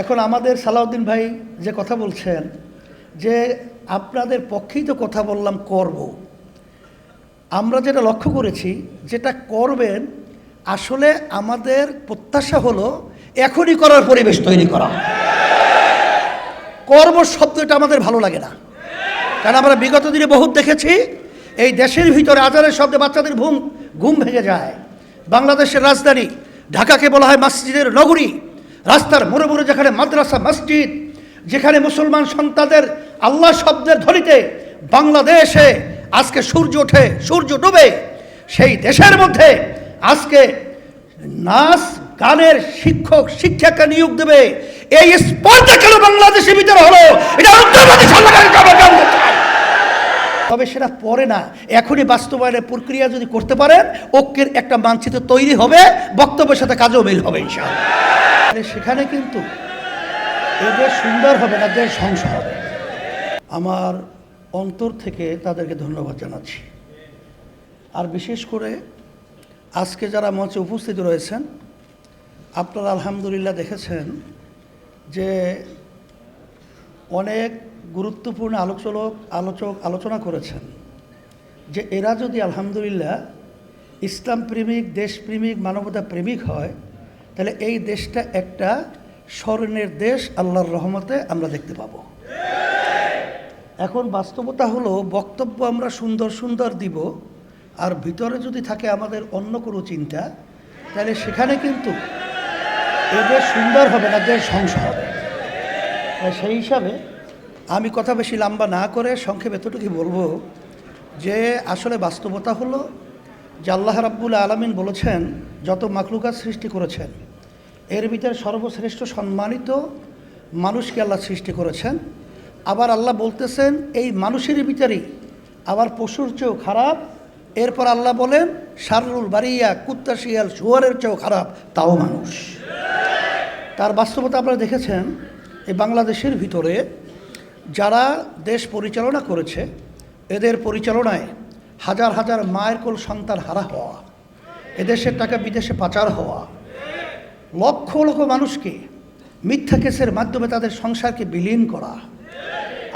এখন আমাদের সালাউদ্দিন ভাই যে কথা বলছেন, যে আপনাদের পক্ষেই তো কথা বললাম করব। আমরা যেটা লক্ষ্য করেছি, যেটা করবেন, আসলে আমাদের প্রত্যাশা হলো এখনই করার পরিবেশ তৈরি করা। কর্ম শব্দটা আমাদের ভালো লাগে না। কারণ আমরা বিগত দিনে বহুত দেখেছি, এই দেশের ভিতরে আজারের শব্দে বাচ্চাদের ঘুম ঘুম ভেঙে যায়। বাংলাদেশের রাজধানী, ঢাকাকে বলা হয় মসজিদের নগরী। রাস্তার মোড়ে মোড়ে যেখানে মাদ্রাসা, মসজিদ, যেখানে মুসলমান সন্তানদের আল্লাহ শব্দের ধ্বনিতে বাংলাদেশে আজকে সূর্য ওঠে, সূর্য ডুবে, সেই দেশের মধ্যে আজকে নাচ গানের শিক্ষক, শিক্ষাকে নিয়োগ দেবে। এই স্পর্ধা কেন বাংলাদেশের ভিতরে হলো? এটা সরকারের তবে সেটা পরে না। এখনই বাস্তবায়নের প্রক্রিয়া যদি করতে পারেন, ঐক্যের একটা মানচিত্র তৈরি হবে, বক্তব্যের সাথে কাজও মিল হবে, ইনশাআল্লাহ। সেখানে কিন্তু এদের সুন্দর হবে না, দেশ ধ্বংস হবে। আমার অন্তর থেকে তাদেরকে ধন্যবাদ জানাচ্ছি। আর বিশেষ করে আজকে যারা মঞ্চে উপস্থিত রয়েছেন, আপনারা আলহামদুলিল্লাহ দেখেছেন যে অনেক গুরুত্বপূর্ণ আলোচক আলোচক আলোচনা করেছেন যে এরা যদি আলহামদুলিল্লাহ ইসলাম প্রেমিক দেশপ্রেমিক মানবতা প্রেমিক হয়, তাহলে এই দেশটা একটা স্মরণের দেশ, আল্লাহর রহমতে আমরা দেখতে পাবো। এখন বাস্তবতা হলো বক্তব্য আমরা সুন্দর সুন্দর দিব, আর ভিতরে যদি থাকে আমাদের অন্য কোনো চিন্তা, তাহলে সেখানে কিন্তু এদের সুন্দর হবে না, দেশ ধ্বংস হবে। সেই হিসাবে আমি কথা বেশি লম্বা না করে সংক্ষেপে এতটুকুই বলব যে আসলে বাস্তবতা হলো যে আল্লাহ রাব্বুল আলমিন বলেছেন, যত মাকলুকাত সৃষ্টি করেছেন, এর ভিতরে সর্বশ্রেষ্ঠ সম্মানিত মানুষকে আল্লাহ সৃষ্টি করেছেন। আবার আল্লাহ বলতেছেন, এই মানুষের ভিতরেই আবার পশুর চেয়েও খারাপ। এরপর আল্লাহ বলেন শারুল বাড়িয়া কুত্তা শিয়াল শুয়ারের চেয়েও খারাপ, তাও মানুষ। তার বাস্তবতা আপনারা দেখেছেন, এই বাংলাদেশের ভিতরে যারা দেশ পরিচালনা করেছে, এদের পরিচালনায় হাজার হাজার মায়ের কোল সন্তান হারা হওয়া, এদেশের টাকা বিদেশে পাচার হওয়া, লক্ষ লক্ষ মানুষকে মিথ্যা কেসের মাধ্যমে তাদের সংসারকে বিলীন করা,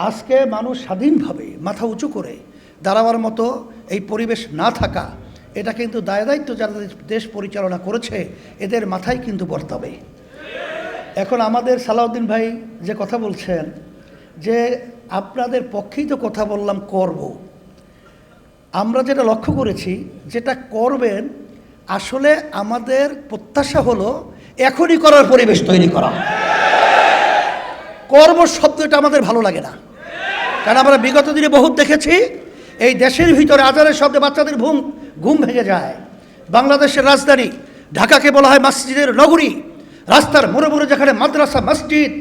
আজকে মানুষ স্বাধীনভাবে মাথা উঁচু করে দাঁড়াবার মতো এই পরিবেশ না থাকা, এটা কিন্তু দায় দায়িত্ব যারা দেশ পরিচালনা করেছে, এদের মাথায় কিন্তু বর্তাবে। এখন আমাদের সালাউদ্দিন ভাই যে কথা বলছেন যে আপনাদের পক্ষেই তো কথা বললাম করব। আমরা যেটা লক্ষ্য করেছি, যেটা করবেন, আসলে আমাদের প্রত্যাশা হলো এখনই করার পরিবেশ তৈরি করা। কর্ম শব্দটা আমাদের ভালো লাগে না। কারণ আমরা বিগত দিনে বহুত দেখেছি, এই দেশের ভিতরে আজারের শব্দে বাচ্চাদের ঘুম ঘুম ভেঙে যায়। বাংলাদেশের রাজধানী, ঢাকাকে বলা হয় মসজিদের নগরী। রাস্তার মোড়ে মোড়ে যেখানে মাদ্রাসা, মসজিদ,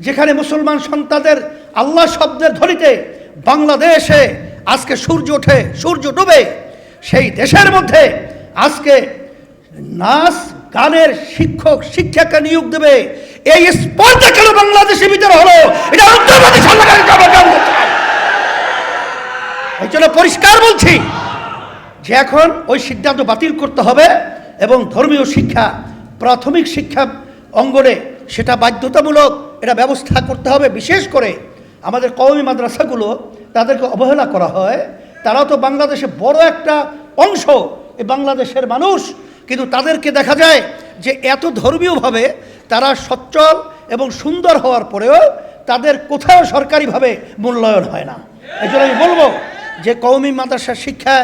যেখানে মুসলমান সন্তানদের আল্লাহ শব্দের ধরিতে বাংলাদেশে আজকে সূর্য ওঠে, সূর্য ডুবে। সেই দেশের মধ্যে আজকে নাচ গানের শিক্ষক, শিক্ষাকে নিয়োগ দেবে। এই স্পর্ধা কেন বাংলাদেশের ভিতরে হলো? এটা। এই জন্য পরিষ্কার বলছি যে এখন ওই সিদ্ধান্ত বাতিল করতে হবে এবং ধর্মীয় শিক্ষা, প্রাথমিক শিক্ষা অঙ্গনে সেটা বাধ্যতামূলক এটা ব্যবস্থা করতে হবে, বিশেষ করে আমাদের কওমি মাদ্রাসাগুলো তাদেরকে অবহেলা করা হয়। তারা তো বাংলাদেশে বড় একটা অংশ এই বাংলাদেশের মানুষ। কিন্তু তাদেরকে দেখা যায় যে এত ধর্মীয়ভাবে তারা সচ্ছল এবং সুন্দর হওয়ার পরেও তাদের কোথাও সরকারিভাবে মূল্যায়ন হয় না। এই আমি বলব যে কৌমি মাদ্রাসার শিক্ষা,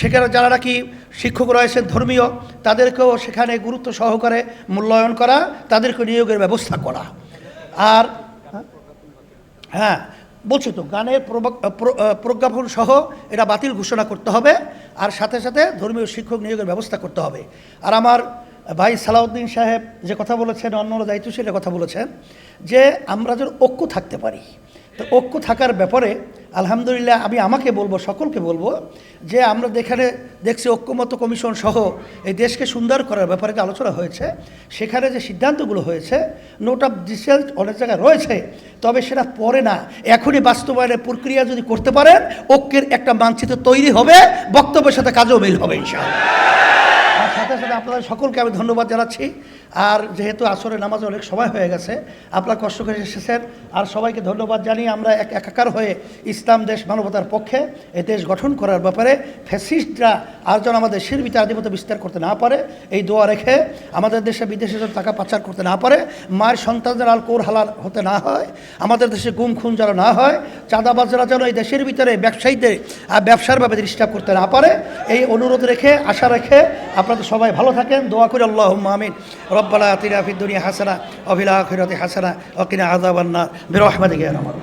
সেখানে যারা নাকি শিক্ষক রয়েছেন ধর্মীয়, তাদেরকেও সেখানে গুরুত্ব সহকারে মূল্যায়ন করা, তাদেরকে নিয়োগের ব্যবস্থা করা। আর হ্যাঁ বলছি তো, গানের প্রজ্ঞাপন সহ এটা বাতিল ঘোষণা করতে হবে, আর সাথে সাথে ধর্মীয় শিক্ষক নিয়োগের ব্যবস্থা করতে হবে। আর আমার ভাই সালাউদ্দিন সাহেব যে কথা বলেছেন অন্য দায়িত্বশীলের কথা বলেছেন, যে আমরা যেন ঐক্য থাকতে পারি। তো ঐক্য থাকার ব্যাপারে আলহামদুলিল্লাহ, আমি আমাকে বলব, সকলকে বলব যে আমরা যেখানে দেখছি ঐক্যমত কমিশন সহ এই দেশকে সুন্দর করার ব্যাপারে যে আলোচনা হয়েছে, সেখানে যে সিদ্ধান্তগুলো হয়েছে নোট অফ ডিসেন্ট অনেক জায়গায় রয়েছে, তবে সেটা পরে না। এখনই বাস্তবায়নের প্রক্রিয়া যদি করতে পারেন, ঐক্যের একটা মানচিত্র তৈরি হবে, বক্তব্যের সাথে কাজও মিল হবে, ইনশাআল্লাহ। আর সাথে সাথে আপনাদের সকলকে আমি ধন্যবাদ জানাচ্ছি। আর যেহেতু আসরে নামাজ অনেক সময় হয়ে গেছে, আপনারা কষ্ট করে এসেছেন। আর সবাইকে ধন্যবাদ জানিয়ে আমরা এক একাকার হয়ে ইসলাম দেশ মানবতার পক্ষে এ দেশ গঠন করার ব্যাপারে ফ্যাসিস্টরা আর যেন আমাদের ভিতরে আধিপত্য বিস্তার করতে না পারে, এই দোয়া রেখে আমাদের দেশে বিদেশে যেন টাকা পাচার করতে না পারে, মায়ের সন্তানদের আল কোর হালাল হতে না হয়, আমাদের দেশে গুম খুন যেন না হয়, চাঁদাবাজরা যেন এই দেশের ভিতরে ব্যবসায়ীদের আর ব্যবসার ভাবে ডিস্টার্ব করতে না পারে, এই অনুরোধ রেখে, আশা রেখে আপনাদের সবাই ভালো থাকেন, দোয়া করি আল্লাহ ربنا آتنا في الدنيا حسنة وفي الآخرة حسنة وقنا عذاب النار برحمتك يا رب